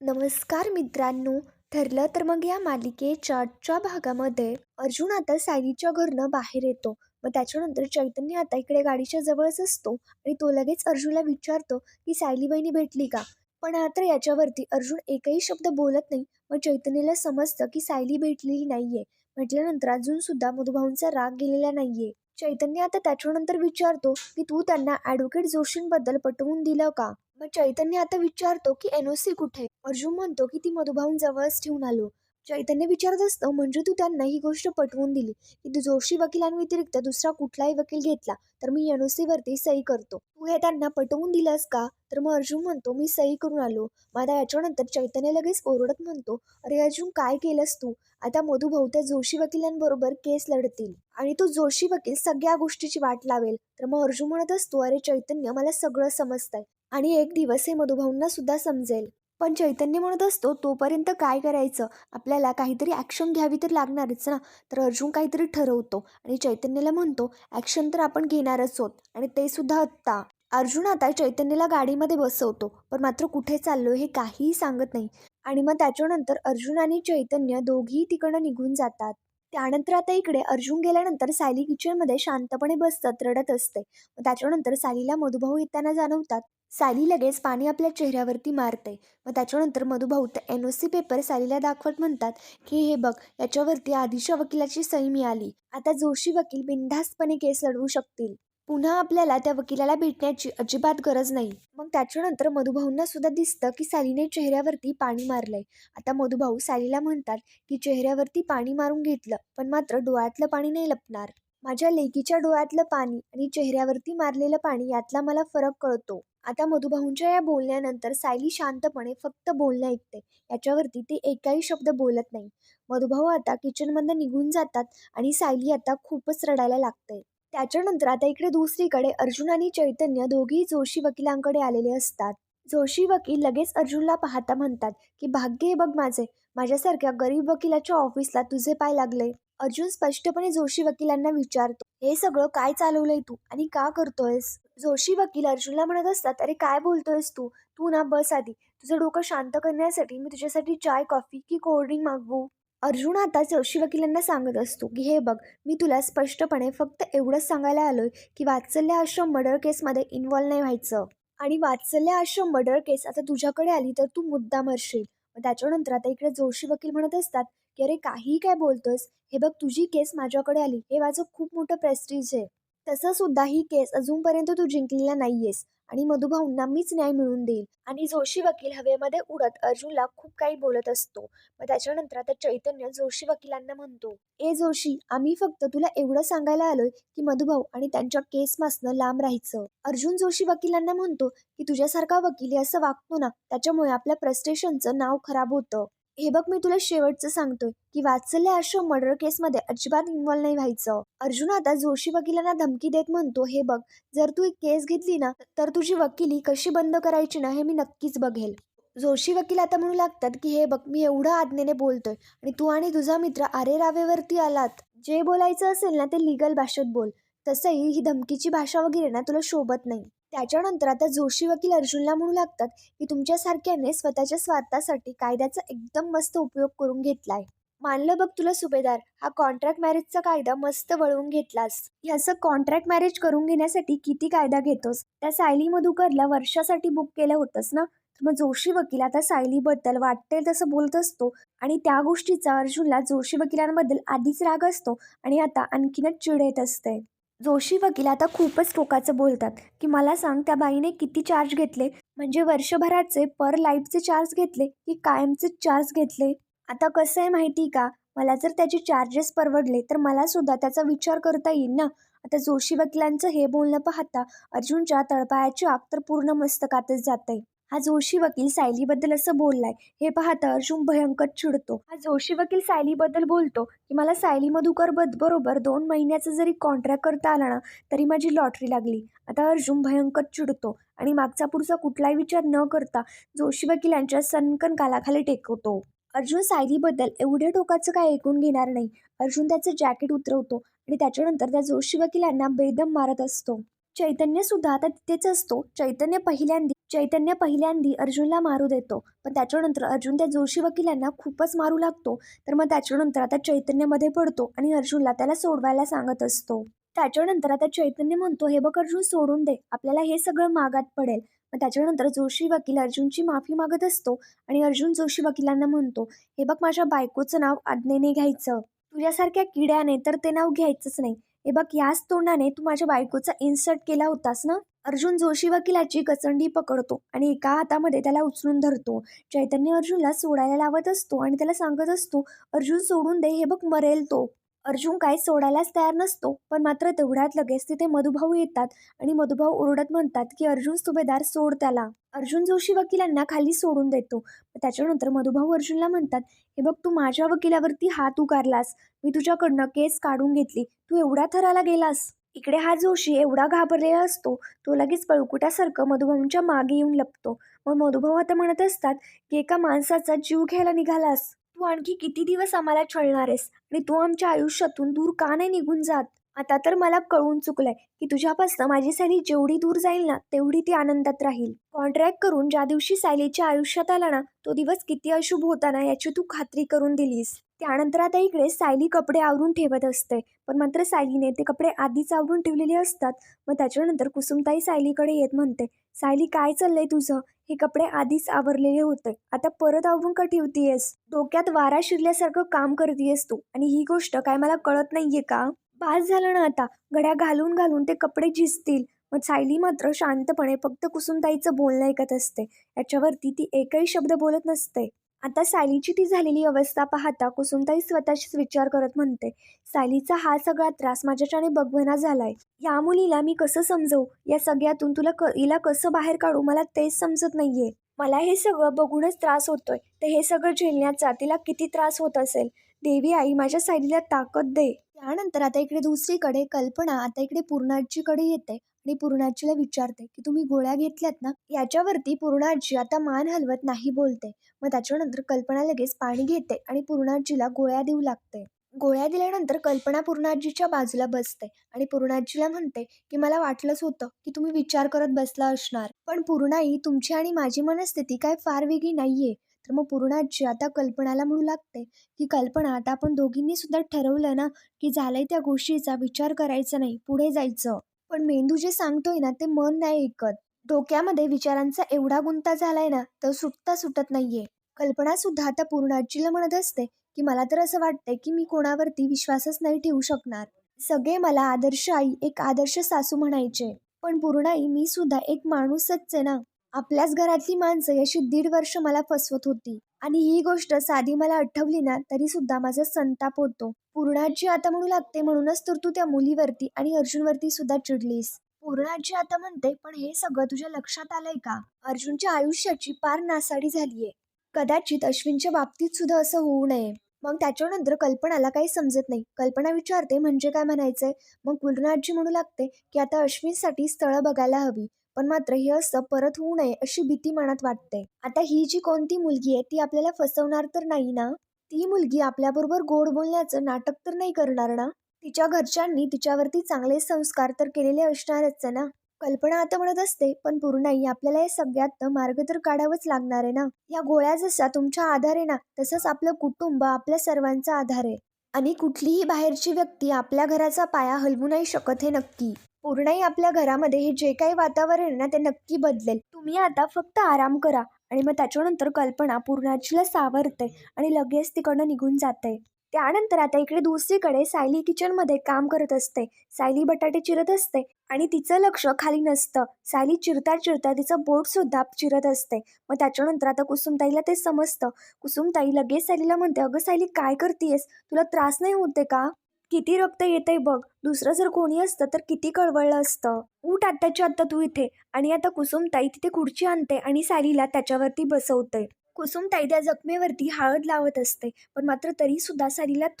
नमस्कार मित्रांनो ठरलं तर मग या मालिकेच्या आजच्या भागामध्ये अर्जुन आता सायलीच्या घरनं बाहेर येतो. मग त्याच्यानंतर चैतन्य आता इकडे गाडीच्या जवळच असतो आणि तो लगेच अर्जुनला विचारतो की सायली बहिणी भेटली का? पण आता याच्यावरती अर्जुन एकही शब्द बोलत नाही. मग चैतन्याला समजतं की सायली भेटलेली नाहीये. म्हटल्यानंतर अजून सुद्धा मधुभाऊंचा राग गेलेला नाहीये. चैतन्य आता त्याच्यानंतर विचारतो की तू त्यांना ॲडव्होकेट जोशींबद्दल पटवून दिलं का? मग चैतन्य आता विचारतो की एन ओ सी कुठे? अर्जुन म्हणतो की ती मधुभाऊन जवळच ठेवून आलो. चैतन्य विचारत असतं म्हणजे तू त्यांना ही गोष्ट पटवून दिली. की तू जोशी वकिलांव्यतिरिक्त दुसरा कुठलाही वकील घेतला तर मी एन ओ सीवरती सही करतो. तू हे त्यांना पटवून दिलंस का? तर मग अर्जुन म्हणतो मी सही करून आलो. मग आता याच्यानंतर चैतन्य लगेच ओरडत म्हणतो अरे अर्जुन काय केलंस तू? आता मधुभाऊ त्या जोशी वकिलांबरोबर केस लढतील. आणि तो जोशी वकील सगळ्या गोष्टीची वाट लावेल. तर मग अर्जुन म्हणत असतो अरे चैतन्य मला सगळं समजतंय. आणि एक दिवस हे मधुभाऊंना सुद्धा समजेल. पण चैतन्य म्हणत असतो तोपर्यंत काय करायचं? आपल्याला काहीतरी ॲक्शन घ्यावी तर लागणारच ना? तर अर्जुन काहीतरी ठरवतो आणि चैतन्याला म्हणतो ॲक्शन तर आपण घेणारच आहोत आणि ते सुद्धा आत्ता. अर्जुन आता चैतन्याला गाडीमध्ये बसवतो पण मात्र कुठे चाललो हे काहीही सांगत नाही. आणि मग त्याच्यानंतर अर्जुन आणि चैतन्य दोघीही तिकडं निघून जातात. त्यानंतर आता इकडे अर्जुन गेल्यानंतर सायली किचनमध्ये शांतपणे बसतात रडत असते. मग त्याच्यानंतर सायलीला मधुभाऊ येताना जाणवतात सायली लगेच पाणी आपल्या चेहऱ्यावरती मारते. मग त्याच्यानंतर मधुभाऊ तर एन ओ सी पेपर सायलीला दाखवत म्हणतात की हे बघ याच्यावरती आधीच्या वकिलाची सही मिळाली. आता जोशी वकील बिनधास्तपणे केस लढवू शकतील. पुन्हा आपल्याला त्या वकिलाला भेटण्याची अजिबात गरज नाही. मग त्याच्यानंतर मधुभाऊंना सुद्धा दिसतं की सालीने चेहऱ्यावरती पाणी मारलंय. आता मधुभाऊ सालीला म्हणतात की चेहऱ्यावरती पाणी मारून घेतलं पण मात्र डोळ्यातलं पाणी नाही लपणार. माझ्या लेकीच्या डोळ्यातलं पाणी आणि चेहऱ्यावरती मारलेलं पाणी यातला मला फरक कळतो. आता मधुभाऊंच्या या बोलण्यानंतर सायली शांतपणे फक्त बोलणं ऐकते. याच्यावरती ते एकाही शब्द बोलत नाही. मधुभाऊ आता किचनमधनं निघून जातात आणि सायली आता खूपच रडायला लागते. त्याच्यानंतर आता इकडे दुसरीकडे अर्जुन आणि चैतन्य दोघेही जोशी वकिलांकडे आलेले असतात. जोशी वकील लगेच अर्जुनला पाहता म्हणतात की भाग्य आहे बघ माझे. माझ्यासारख्या गरीब वकिलाच्या ऑफिसला तुझे पाय लागले. अर्जुन स्पष्टपणे जोशी वकिलांना विचारतो हे सगळं काय चालवलंय तू आणि का करतोयस? जोशी वकील अर्जुनला म्हणत असतात अरे काय बोलतोयस तू? तू ना बस आधी. तुझं डोकं शांत करण्यासाठी मी तुझ्यासाठी चाय कॉफी की कोल्ड्रिंक मागवू. अर्जुन आता जोशी वकिलांना सांगत असतो की हे बघ मी तुला स्पष्टपणे फक्त एवढंच सांगायला आलोय की वात्सल्य आश्रम मर्डर केसमध्ये इन्व्हॉल्व नाही व्हायचं. आणि वात्सल्य आश्रम मर्डर केस आता तुझ्याकडे आली तर तू मुद्दा मरशील. त्याच्यानंतर आता इकडे जोशी वकील म्हणत असतात की अरे काही काय बोलतोस हे बघ तुझी केस माझ्याकडे आली. हे माझं खूप मोठं प्रेस्टिज आहे. तसं सुद्धा ही केस अजूनपर्यंत तू जिंकलेला नाहीयेस. आणि मधुभाऊंना मीच न्याय मिळवून देईल. आणि जोशी वकील हवेमध्ये उडत अर्जुनला खूप काही बोलत असतो. मग त्याच्यानंतर आता चैतन्य जोशी वकिलांना म्हणतो ए जोशी आम्ही फक्त तुला एवढं सांगायला आलोय की मधुभाऊ आणि त्यांच्या केसपासनं लांब राहायचं. अर्जुन जोशी वकिलांना म्हणतो की तुझ्यासारखा वकील असं वागतो ना त्याच्यामुळे आपल्या प्रस्टेशनचं नाव खराब होतं. हे बघ मी तुला शेवटचं सांगतोय की वात्सल्य आश्रम मर्डर केसमध्ये अजिबात इन्व्हॉल्व नाही व्हायचं. अर्जुन आता जोशी वकिलांना धमकी देत म्हणतो हे बघ जर तू एक केस घेतली ना तर तुझी वकिली कशी बंद करायची ना हे मी नक्कीच बघेल. जोशी वकील आता म्हणू लागतात की हे बघ मी एवढं आज्ञेने बोलतोय आणि तू आणि तुझा मित्र आरे रावेवरती आलात. जे बोलायचं असेल ना ते लिगल भाषेत बोल. तसंही ही धमकीची भाषा वगैरे ना तुला शोभत नाही. त्याच्यानंतर आता जोशी वकील अर्जुनला म्हणू लागतात की तुमच्यासारख्याने स्वतःच्या स्वार्थासाठी कायद्याचा एकदम मस्त उपयोग करून घेतलाय. मानलं बघ तुला सुभेदार हा कॉन्ट्रॅक्ट मॅरेजचा कायदा मस्त वळवून घेतलास. ह्याचं कॉन्ट्रॅक्ट मॅरेज करून घेण्यासाठी किती कायदा घेतोस? त्या सायली मधुकरला वर्षासाठी बुक केलं होतंस ना? तर मग जोशी वकील आता सायलीबद्दल वाटेल तसं बोलत असतो आणि त्या गोष्टीचा अर्जुनला जोशी वकिलांबद्दल आधीच राग असतो आणि आता आणखीनच चिड येत असते. जोशी वकील आता खूपच टोकाचं बोलतात की मला सांग त्या बाईने किती चार्ज घेतले? म्हणजे वर्षभराचे पर लाईफचे चार्ज घेतले की कायमचे चार्ज घेतले? आता कसं आहे माहिती का? मला जर त्याचे चार्जेस परवडले तर मला सुद्धा त्याचा विचार करता येईल ना? आता जोशी वकिलांचं हे बोलणं पाहता अर्जुनच्या तळपायाची आग तर पूर्ण मस्तकातच जाते हा जोशी वकील सायलीबद्दल असं बोललाय. हे पाहता अर्जुन भयंकर चिडतो. हा जोशी वकील सायलीबद्दल बोलतो की मला सायली मधुकर बरोबर दोन महिन्याचं जरी कॉन्ट्रॅक्ट करता आला ना तरी माझी लॉटरी लागली. आता अर्जुन भयंकर चिडतो आणि मागचा पुढचा कुठलाही विचार न करता जोशी वकिलांच्या सनकन कालाखाली टेकवतो. अर्जुन सायलीबद्दल एवढ्या टोकाचं काय ऐकून घेणार नाही. अर्जुन त्याचं जॅकेट उतरवतो आणि त्याच्यानंतर त्या जोशी वकिलांना बेदम मारत असतो. चैतन्य सुद्धा आता तिथेच असतो. चैतन्य पहिल्यांदी चैतन्य पहिल्यांदी अर्जुनला मारू देतो. पण त्याच्यानंतर अर्जुन त्या जोशी वकिलांना खूपच मारू लागतो. तर मग त्याच्यानंतर आता चैतन्यमध्ये पडतो आणि अर्जुनला त्याला सोडवायला सांगत असतो. त्याच्यानंतर आता चैतन्य म्हणतो हे बघ अर्जुन सोडून दे. आपल्याला हे सगळं मागात पडेल. मग त्याच्यानंतर जोशी वकील अर्जुनची माफी मागत असतो आणि अर्जुन जोशी वकिलांना म्हणतो हे बघ माझ्या बायकोचं नाव आज्ञेने घ्यायचं. तुझ्यासारख्या किड्याने तर ते नाव घ्यायचंच नाही. हे बघ याच तोंडाने तू माझ्या बायकोचा इन्सर्ट केला होतास ना? अर्जुन जोशी वकिलाची कचंडी पकडतो आणि एका हातामध्ये त्याला उचलून धरतो. चैतन्य अर्जुनला सोडायला लावत असतो आणि त्याला सांगत असतो अर्जुन सोडून दे हे बघ मरेल तो. अर्जुन काय सोडायलाच तयार नसतो पण मात्र तेवढ्यात लगेच तिथे मधुभाऊ येतात आणि मधुभाऊ ओरडत म्हणतात की अर्जुन सुभेदार सोड त्याला. अर्जुन जोशी वकिलांना खाली सोडून देतो. त्याच्यानंतर मधुभाऊ अर्जुनला म्हणतात हे बघ तू माझ्या वकिलावरती हात उगारलास. मी तुझ्याकडनं केस काढून घेतली. तू एवढ्या थराला गेलास. इकडे हा जोशी एवढा घाबरलेला असतो तो लगेच पळकुटासारखं मधुभाऊंच्या मागे येऊन लपतो. मग मधुभाऊ आता म्हणत असतात की एका माणसाचा जीव घ्यायला निघालास. तू आणखी किती दिवस आम्हाला छळणार आहेस? आणि तू आमच्या आयुष्यातून दूर का नाही निघून जात? आता तर मला कळून चुकलंय की तुझ्यापासून माझी सायली जेवढी दूर जाईल ना तेवढी ती आनंदात राहील. कॉन्ट्रॅक्ट करून ज्या दिवशी सायलीच्या आयुष्यात आला ना तो दिवस किती अशुभ होता ना याची तू खात्री करून दिलीस. त्यानंतर आता इकडे सायली कपडे आवरून ठेवत असते. पण मात्र सायलीने ते कपडे आधीच आवरून ठेवलेले असतात. मग त्याच्यानंतर कुसुमताई सायलीकडे येत म्हणते सायली काय चाललंय तुझं? हे कपडे आधीच आवरलेले होते. आता परत आवरून का ठेवतीयस? डोक्यात वारा शिरल्यासारखं काम करतीयस तू. आणि ही गोष्ट काय मला कळत नाहीये का? पास झालं ना आता. गड्या घालून घालून ते कपडे झिजतील. मग सायली मात्र शांतपणे फक्त कुसुमताईचं बोलणं ऐकत असते. याच्यावरती ती एकही शब्द बोलत नसते. आता सायलीची ती झालेली अवस्था पाहता कुसुमताई स्वतःशीच विचार करत म्हणते सायलीचा हा सगळा त्रास माझ्याच्याने बघवना झालाय. या मुलीला मी कसं समजवू? या सगळ्यातून तुला क हिला कसं बाहेर काढू? मला तेच समजत नाहीये. मला हे सगळं बघूनच त्रास होतोय. तर हे सगळं झेलण्याचा तिला किती त्रास होत असेल? देवी आई माझ्या सायलीला ताकद दे. त्यानंतर आता इकडे दुसरीकडे कल्पना आता इकडे पूर्णाजीकडे येते. आणि पूर्णाजीला विचारते की तुम्ही गोळ्या घेतल्यात ना? याच्यावरती पूर्णाजी आता मान हलवत नाही बोलते. मग त्याच्यानंतर कल्पना लगेच पाणी घेते आणि पूर्णाजीला गोळ्या देऊ लागते. गोळ्या दिल्यानंतर कल्पना पूर्णाजीच्या बाजूला बसते आणि पूर्णाजीला म्हणते की मला वाटलंच होतं की तुम्ही विचार करत बसला असणार. पण पूर्णाई तुमची आणि माझी मनस्थिती काय फार वेगळी नाहीये. तर मग पूर्णाजी आता कल्पनाला म्हणू लागते की कल्पना आता आपण दोघींनी सुद्धा ठरवलं ना की झालंय त्या गोष्टीचा विचार करायचा नाही पुढे जायचं. पण मेंदू जे सांगतोय ना ते मन नाही ऐकत. डोक्यामध्ये विचारांचा एवढा गुंता झालाय ना तर सुटता सुटत नाहीये. कल्पना सुद्धा आता पूर्णाजीला म्हणत असते की मला तर असं वाटतंय की मी कोणावरती विश्वासच नाही ठेवू शकणार. सगळे मला आदर्श आई एक आदर्श सासू म्हणायचे. पण पूर्णाई मी सुद्धा एक माणूसच आहे ना. आपल्याच घरातली माणसं याशी दीड वर्ष मला फसवत होती. आणि ही गोष्ट साधी मला आठवली ना तरी सुद्धा माझा संताप होतो. पूर्णाजी आता म्हणू लागते म्हणूनच तर तू त्या मुलीवरती आणि अर्जुनवरती सुद्धा चिडलीस. पूर्णाजी आता म्हणते पण हे सगळं तुझ्या लक्षात आलंय का? अर्जुनच्या आयुष्याची पार नासाडी झालीये. कदाचित अश्विनच्या बाबतीत सुद्धा असं होऊ नये. मग त्याच्यानंतर कल्पनाला काही समजत नाही. कल्पना विचारते म्हणजे काय म्हणायचंय? मग पूर्णाजी म्हणू लागते की आता अश्विनसाठी स्थळं बघायला हवी. पण मात्र हे असं परत होऊ नये अशी भीती मनात वाटते. आता ही जी कोणती मुलगी आहे ती आपल्याला फसवणार तर नाही ना? ती मुलगी आपल्याबरोबर गोड बोलण्याचं नाटक तर नाही करणार ना? तिच्या घरच्यांनी तिच्यावरती चांगले संस्कार तर केलेले असणारच ना? कल्पना आता म्हणत असते पण पूर्णाई आपल्याला या सगळ्यात मार्ग तर काढावंच लागणार आहे ना? या गोळ्या जसा तुमच्या आधार आहे ना तसंच आपलं कुटुंब आपल्या सर्वांचा आधार आहे. आणि कुठलीही बाहेरची व्यक्ती आपल्या घराचा पाया हलवू नाही शकत हे नक्की. पूर्णही आपल्या घरामध्ये हे जे काही वातावरण आहे ना ते नक्की बदलेल. तुम्ही आता फक्त आराम करा आणि मग त्याच्यानंतर कल्पना पूर्णाजीला सावरते आणि लगेच तिकडनं निघून जाते. त्यानंतर आता इकडे दुसरीकडे सायली किचनमध्ये काम करत असते. सायली बटाटे चिरत असते आणि तिचं लक्ष खाली नसतं. सायली चिरता चिरता तिचं बोट सुद्धा चिरत असते. मग त्याच्यानंतर आता कुसुमताईला ते समजतं. कुसुमताई लगेच सायलीला म्हणते अगं सायली काय करतेयस? तुला त्रास नाही होते का? किती रक्त येतंय बघ. दुसरं जर कोणी असतं तर किती कळवळलं असतं. उठ आत्ताच्या आत्ता तू इथे. आणि आता कुसुमताई तिथे खुर्ची आणते आणि सालीला त्याच्यावरती बसवते कुसुमताई त्या जखमेवरती हळद लावत असते. पण मात्र तरी सुद्धा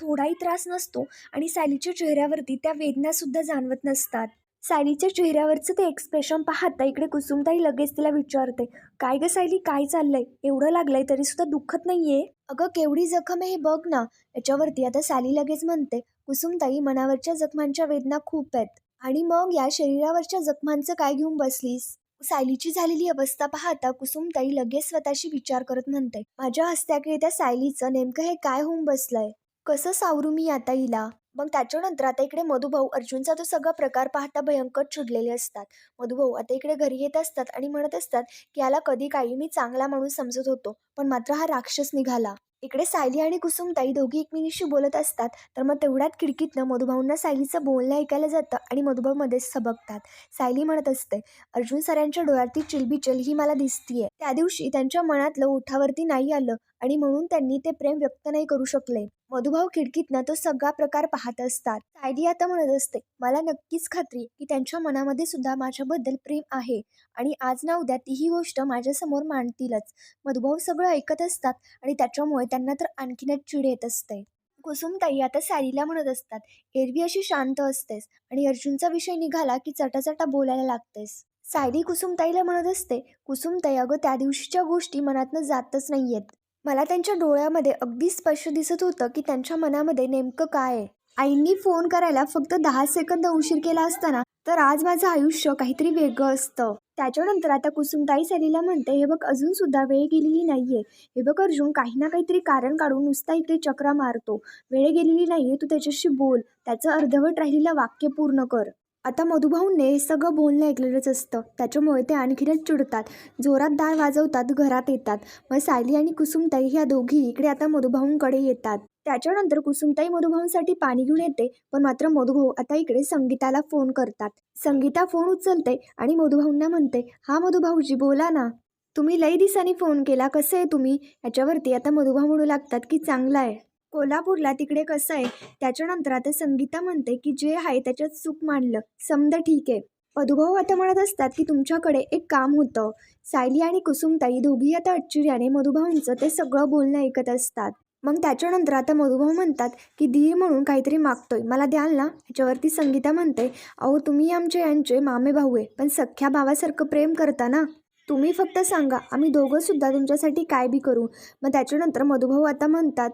थोडाही त्रास नसतो आणि सालीच्या चेहऱ्यावरती त्या वेदना सुद्धा जाणवत नसतात. सायलीच्या चेहऱ्यावरचं ते एक्सप्रेशन पाहता इकडे कुसुमताई लगेच तिला विचारते काय ग सायली काय चाललंय? एवढं लागलंय तरी सुद्धा दुखत नाहीये? अगं केवढी जखम आहे हे बघ ना. याच्यावरती आता साली लगेच म्हणते कुसुमताई मनावरच्या जखमांच्या वेदना खूप आहेत. आणि मग या शरीरावरच्या जखमांचं काय घेऊन बसलीस? सायलीची झालेली अवस्था पाहता कुसुमताई लगेच स्वतःशी विचार करत म्हणते माझ्या हस्त्याकडे त्या सायलीचं नेमकं हे काय होऊन बसलंय? कसं सावरू मी आता हिला? मग त्याच्यानंतर आता इकडे मधुभाऊ अर्जुनचा तो सगळा प्रकार पाहता भयंकर चिडलेले असतात. मधुभाऊ आता इकडे घरी येत असतात आणि म्हणत असतात की याला कधी काही मी चांगला म्हणून समजत होतो पण मात्र हा राक्षस निघाला. इकडे सायली आणि कुसुमताई दोघी एकमेकीशी बोलत असतात तर मग तेवढ्यात खिडकीतनं मधुभाऊंना सायलीचं बोलणं ऐकायला जातं आणि मधुभाऊ मध्येच सबकतात. सायली म्हणत असते अर्जुन सरांच्या डोळ्यातील चिलबिचल ही मला दिसतीये. त्या दिवशी त्यांच्या मनातलं ओठावरती नाही आलं आणि म्हणून त्यांनी ते प्रेम व्यक्त नाही करू शकले. मधुभाऊ खिडकीतनं तो सगळा प्रकार पाहत असतात. सायली आता म्हणत असते मला नक्कीच खात्री की त्यांच्या मनामध्ये सुद्धा माझ्याबद्दल प्रेम आहे आणि आज ना उद्या तीही गोष्ट माझ्यासमोर मांडतीलच. मधुभाऊ सगळं ऐकत असतात आणि त्याच्यामुळे त्यांना तर आणखीनच चिड येत असते. कुसुमताई आता सायरीला म्हणत असतात एरवी अशी शांत असतेस आणि अर्जुनचा विषय निघाला की चटाचटा बोलायला लागतेस. सायली कुसुमताईला म्हणत असते कुसुमताई अगं त्या दिवशीच्या गोष्टी मनातनं जातच नाहीयेत. मला त्यांच्या डोळ्यामध्ये अगदी स्पष्ट दिसत होतं की त्यांच्या मनामध्ये नेमकं काय आहे. आईंनी फोन करायला फक्त दहा सेकंद उशीर केला असताना तर आज माझं आयुष्य काहीतरी वेगळं असतं. त्याच्यानंतर आता कुसुमताई सलीला म्हणते हे बघ अजून सुद्धा वेळ गेलेली नाहीये. हे बघ अर्जुन काही ना काहीतरी कारण काढून नुसता इकडे चक्रा मारतो. वेळ गेलेली नाहीये तू त्याच्याशी बोल. त्याचं अर्धवट राहिलेलं वाक्य पूर्ण कर. आता मधुभाऊंने हे सगळं बोलणं ऐकलेलंच असतं. त्याच्यामुळे ते आणखीनच चिडतात. जोरात दार वाजवतात घरात येतात. मग सायली आणि कुसुमताई ह्या दोघी इकडे आता मधुभाऊंकडे येतात. त्याच्यानंतर कुसुमताई मधुभाऊंसाठी पाणी घेऊन येते पण मात्र मधुभाऊ आता इकडे संगीताला फोन करतात. संगीता फोन उचलते आणि मधुभाऊंना म्हणते हा मधुभाऊजी बोला ना. तुम्ही लई दिसांनी फोन केला कसं आहे तुम्ही? याच्यावरती आता मधुभाऊ म्हणू लागतात की चांगला आहे. कोल्हापूरला तिकडे कसं आहे त्याच्यानंतर आता संगीता म्हणते की जे आहे त्याच्यात चूक मांडलं. समद ठीक आहे. मधुभाऊ आता म्हणत असतात की तुमच्याकडे एक काम होतं. सायली आणि कुसुमताई दोघी आता आश्चर्याने मधुभाऊंचं ते सगळं बोलणं ऐकत असतात. मग त्याच्यानंतर आता मधुभाऊ म्हणतात की धीर म्हणून काहीतरी मागतोय. मला द्याल ना? ह्याच्यावरती संगीता म्हणते अहो तुम्ही आमचे यांचे मामे भाऊ आहे पण सख्या भावासारखं प्रेम करता ना? तुम्ही फक्त सांगा आम्ही दोघंसुद्धा तुमच्यासाठी काय बी करू. मग त्याच्यानंतर मधुभाऊ आता म्हणतात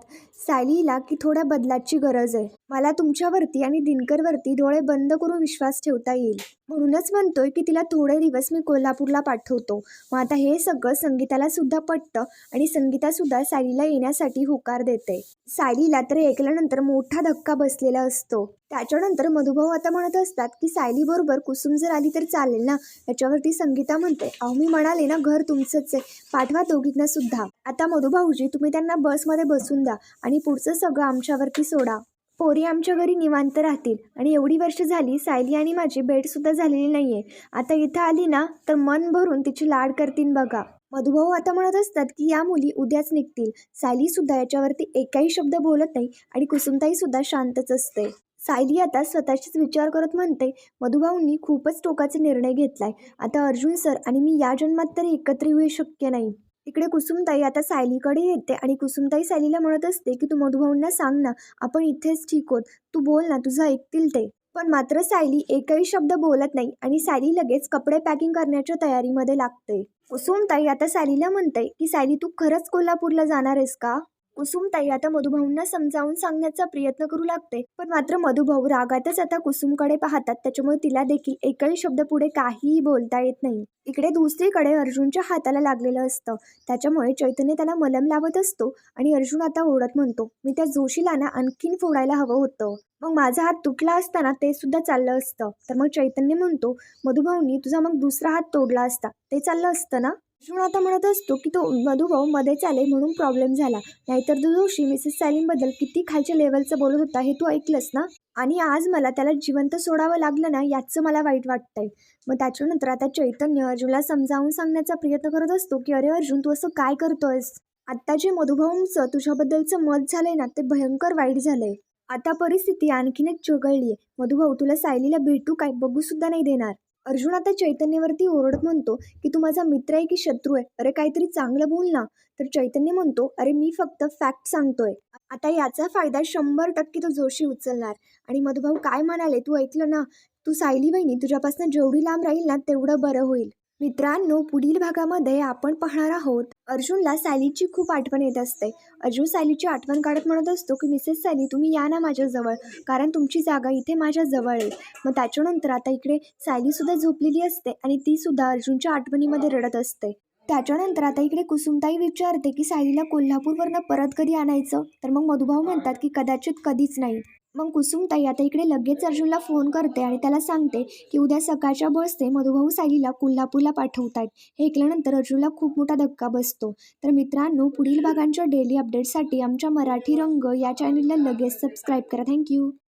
सायलीला की थोड्या बदलाची गरज आहे. मला तुमच्यावरती आणि दिनकरवरती डोळे बंद करून विश्वास ठेवता येईल. म्हणूनच म्हणतोय की तिला थोडे दिवस मी कोल्हापूरला पाठवतो. मग आता हे सगळं संगीताला सुद्धा पटतं आणि संगीता सुद्धा सायलीला येण्यासाठी होकार देते. सायलीला तर ऐकल्यानंतर मोठा धक्का बसलेला असतो. त्याच्यानंतर मधुभाऊ आता म्हणत असतात की सायली बरोबर कुसुम जर आली तर चालेल ना? याच्यावरती संगीता म्हणते अहो मी म्हणाले ना घर तुमचंच आहे. पाठवा दोघींना सुद्धा. आता मधुभाऊजी तुम्ही त्यांना बसमध्ये बसून द्या आणि पुढचं सगळं आमच्यावरती सोडा. पोरी आमच्या घरी निवांत राहतील. आणि एवढी वर्ष झाली सायली आणि माझी भेटसुद्धा झालेली नाही आहे आता इथं आली ना तर मन भरून तिची लाड करतील बघा. मधुभाऊ आता म्हणत असतात की या मुली उद्याच निघतील. सायली सुद्धा याच्यावरती एकाही शब्द बोलत नाही आणि कुसुमताई सुद्धा शांतच असते. सायली आता स्वतःशीच विचार करत म्हणते मधुभाऊंनी खूपच टोकाचा निर्णय घेतलाय. आता अर्जुन सर आणि मी या जन्मात तरी एकत्र येऊ शक्य नाही. इकडे कुसुमताई आता सायलीकडे येते आणि कुसुमताई सायलीला म्हणत असते की तू मधुभाऊंना सांग ना आपण इथेच ठीक होत. तू बोल ना तुझं ऐकतील ते. पण मात्र सायली एकही शब्द बोलत नाही आणि सायली लगेच कपडे पॅकिंग करण्याच्या तयारीमध्ये लागते. कुसुमताई आता सायलीला म्हणते की सायली तू खरंच कोल्हापूरला जाणार आहेस का? कुसुमताई आता मधुभाऊंना समजावून सांगण्याचा प्रयत्न करू लागते. पण मात्र मधुभाऊ रागातच आता कुसुमकडे पाहतात. त्याच्यामुळे तिला देखील एकही शब्द पुढे काहीही बोलता येत नाही. इकडे दुसरीकडे अर्जुनच्या हाताला लागलेलं असतं. त्याच्यामुळे चैतन्य त्याला मलम लावत असतो आणि अर्जुन आता ओढत म्हणतो मी त्या जोशीला ना आणखीन फोडायला हवं होतं. मग माझा हात तुटला असताना ते सुद्धा चाललं असतं. तर मग चैतन्य म्हणतो मधुभाऊंनी तुझा मग दुसरा हात तोडला असता. ते चाललं असतं ना? अर्जुन आता म्हणत असतो की तो मधुभाऊ मध्येच आले म्हणून प्रॉब्लेम झाला. नाहीतर तो जोशी मिसेस बद्दल किती खालच्या लेवलचं बोलत होता हे तू ऐकलंस ना? आणि आज मला त्याला जिवंत सोडावं लागलं ना याचं मला वाईट वाटतंय. मग त्याच्यानंतर आता चैतन्य अर्जुनला समजावून सांगण्याचा प्रयत्न करत असतो की अरे अर्जुन तू असं काय करतोयस? आत्ता जे मधुभाऊंचं तुझ्याबद्दलचं मत झालंय ना ते भयंकर वाईट झालंय. आता परिस्थिती आणखीनच चिघळली आहे मधुभाऊ तुला सायलीला भेटू काय? बघू सुद्धा नाही देणार. अर्जुन आता चैतन्यवरती ओरडत म्हणतो की तू माझा मित्र आहे की शत्रू आहे? अरे काहीतरी चांगलं बोल ना. तर चैतन्य म्हणतो अरे मी फक्त फॅक्ट सांगतोय. आता याचा फायदा शंभर टक्के तो जोशी उचलणार. आणि मधुभाऊ काय म्हणाले तू ऐकलं ना? तू सायली बहिणी तुझ्यापासून जेवढी लांब राहील ना तेवढं बरं होईल. मित्रांनो पुढील भागामध्ये आपण पाहणार आहोत अर्जुनला सॅलीची खूप आठवण येत असते. अर्जुन सॅलीची आठवण काढत म्हणत असतो की मिसेस सॅली तुम्ही या ना माझ्याजवळ कारण तुमची जागा इथे माझ्याजवळ आहे. मग त्याच्यानंतर आता इकडे सायलीसुद्धा झोपलेली असते आणि तीसुद्धा अर्जुनच्या आठवणीमध्ये रडत असते. त्याच्यानंतर आता इकडे कुसुमताई विचारते की सायलीला कोल्हापूरवरनं परत कधी आणायचं? तर मग मधुभाऊ म्हणतात की कदाचित कधीच नाही. मग कुसुमताई आता इकडे लगेच अर्जुनला फोन करते आणि त्याला सांगते की उद्या सकाळच्या बसते मधुभाऊ सायलीला कोल्हापूरला पाठवत आहेत हे ऐकल्यानंतर अर्जुनला खूप मोठा धक्का बसतो. तर मित्रांनो पुढील भागांच्या डेली अपडेटसाठी आमच्या मराठी रंग या चॅनलला लगेच सबस्क्राईब करा. थँक्यू